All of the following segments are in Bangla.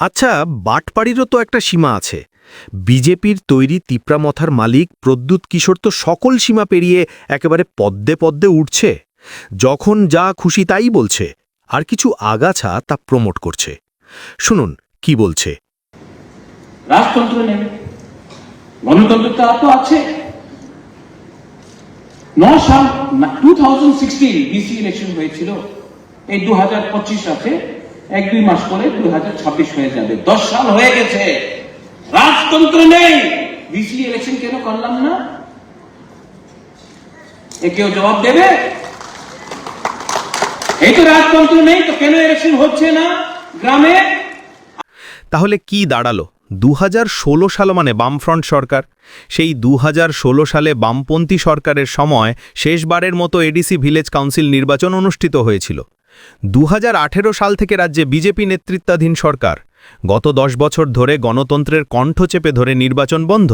আচ্ছা বাটপাড়িরও তো একটা সীমা আছে। বিজেপির তৈরি তিপ্রামথার মালিক প্রদ্যুৎ কিশোর তো সকল সীমা পেরিয়ে একেবারে পদ্মে পদ্মে উঠছে। যখন যা খুশি তাই বলছে, আর কিছু আগাছা তা প্রমোট করছে। শুনুন, কি বলছে? রাজতন্ত্র নেই। গণতন্ত্রটা তো আছে। ন সাল টু থাউজেন্ড সিক্সটিন ইলেকশন হয়েছিল। এই দু হাজার পঁচিশ আছে এক দুই মাস পরে দু হাজার ছাব্বিশ হয়ে যাবে। দশ সাল হয়ে গেছে। রাজতন্ত্র নেই। বিসি ইলেকশন কেন করলাম না? এ কেউ জবাব দেবে? এই তো রাজতন্ত্র নেই, তো কেন ইলেকশন হচ্ছে না? গ্রামে তাহলে কি দাঁড়াল? দু হাজার ষোলো সাল মানে বামফ্রন্ট সরকার। সেই দু হাজার ষোলো সালে বামপন্থী সরকারের সময় শেষবারের মতো এডিসি ভিলেজ কাউন্সিল নির্বাচন অনুষ্ঠিত হয়েছিল। দু হাজার আঠেরো সাল থেকে রাজ্যে বিজেপি নেতৃত্বাধীন সরকার। গত দশ বছর ধরে গণতন্ত্রের কণ্ঠ চেপে ধরে নির্বাচন বন্ধ।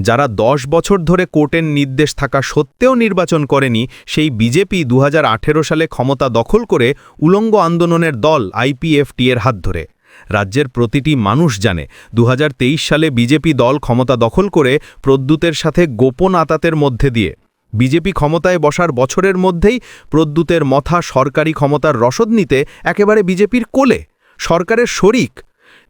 যারা দশ বছর ধরে কোর্টের নির্দেশ থাকা সত্ত্বেও নির্বাচন করেনি, সেই বিজেপি দু হাজার আঠেরো সালে ক্ষমতা দখল করে উলঙ্গ আন্দোলনের দল আইপিএফটি এর হাত ধরে। রাজ্যের প্রতিটি মানুষ জানে দু হাজার তেইশ সালে বিজেপি দল ক্ষমতা দখল করে প্রদ্যুতের সাথে গোপন আতাতের মধ্যে দিয়ে। বিজেপি ক্ষমতায় বসার বছরের মধ্যেই প্রদ্যুতের মথা সরকারি ক্ষমতার রসদ নিতে একেবারে বিজেপির কোলে। সরকারের শরিক।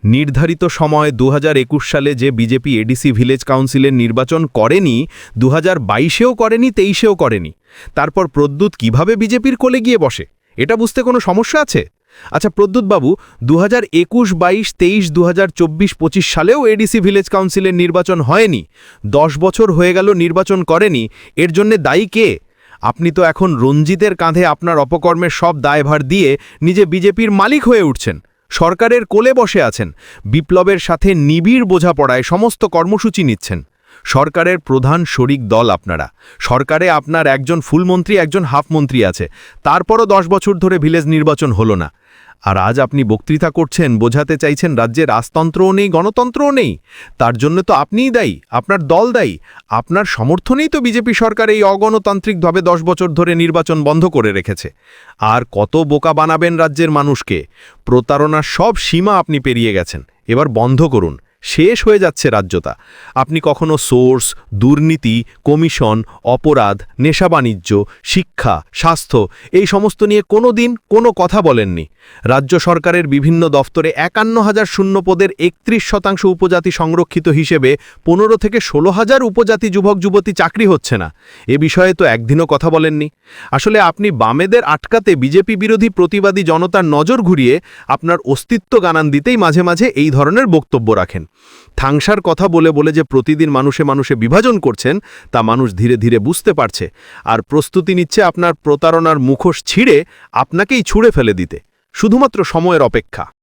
নির্ধারিত সময় দু হাজার একুশ সালে যে বিজেপি এডিসি ভিলেজ কাউন্সিলের নির্বাচন করেনি দু হাজার বাইশেও করেনি, তেইশেও করেনি। তারপর প্রদ্যুৎ কীভাবে বিজেপির কোলে গিয়ে বসে? এটা বুঝতে কোনো সমস্যা আছে? আচ্ছা প্রদ্যুৎবাবু দু হাজার একুশ, বাইশ, তেইশ দু হাজার চব্বিশ, পঁচিশ সালেও এডিসি ভিলেজ কাউন্সিলের নির্বাচন হয়নি। দশ বছর হয়ে গেল নির্বাচন করেনি। এর জন্যে দায়ী কে? আপনি তো এখন রঞ্জিতের কাঁধে আপনার অপকর্মের সব দায়ভার দিয়ে নিজে বিজেপির মালিক হয়ে উঠছেন। সরকারের কোলে বসে আছেন। বিপ্লবের সাথে নিবিড় বোঝাপড়ায় সমস্ত কর্মসূচি নিচ্ছেন। সরকারের প্রধান শরিক দল আপনারা। সরকারে আপনার একজন ফুলমন্ত্রী, একজন হাফমন্ত্রী আছে। তারপরও দশ বছর ধরে ভিলেজ নির্বাচন হলো না। আর আজ আপনি বক্তৃতা করছেন, বোঝাতে চাইছেন রাজ্যে রাজতন্ত্রও নেই, গণতন্ত্রও নেই। তার জন্য তো আপনিই দায়ী, আপনার দল দায়ী। আপনার সমর্থনেই তো বিজেপি সরকার এই অগণতান্ত্রিকভাবে দশ বছর ধরে নির্বাচন বন্ধ করে রেখেছে। আর কত বোকা বানাবেন রাজ্যের মানুষকে? প্রতারণার সব সীমা আপনি পেরিয়ে গেছেন। এবার বন্ধ করুন। শেষ হয়ে যাচ্ছে রাজ্যতা। আপনি কখনো সোর্স, দুর্নীতি, কমিশন, অপরাধ, নেশা বাণিজ্য, শিক্ষা, স্বাস্থ্য এই সমস্ত নিয়ে কোনো দিন কোনো কথা বলেননি। রাজ্য সরকারের বিভিন্ন দফতরে একান্ন হাজার শূন্য পদের একত্রিশ শতাংশ উপজাতি সংরক্ষিত হিসেবে পনেরো থেকে ষোলো হাজার উপজাতি যুবক, যুবতী চাকরি হচ্ছে না। এ বিষয়ে তো একদিনও কথা বলেননি। আসলে আপনি বামেদের আটকাতে বিজেপি বিরোধী প্রতিবাদী জনতার নজর ঘুরিয়ে আপনার অস্তিত্ব গানান দিতেই মাঝে মাঝে এই ধরনের বক্তব্য রাখেন। থাংসার কথা বলে বলে যে প্রতিদিন মানুষে মানুষে বিভাজন করছেন, তা মানুষ ধীরে ধীরে বুঝতে পারছে। আর প্রস্তুতি নিচ্ছে আপনার প্রতারণার মুখোশ ছিঁড়ে আপনাকেই ছুঁড়ে ফেলে দিতে। শুধুমাত্র সময়ের অপেক্ষা।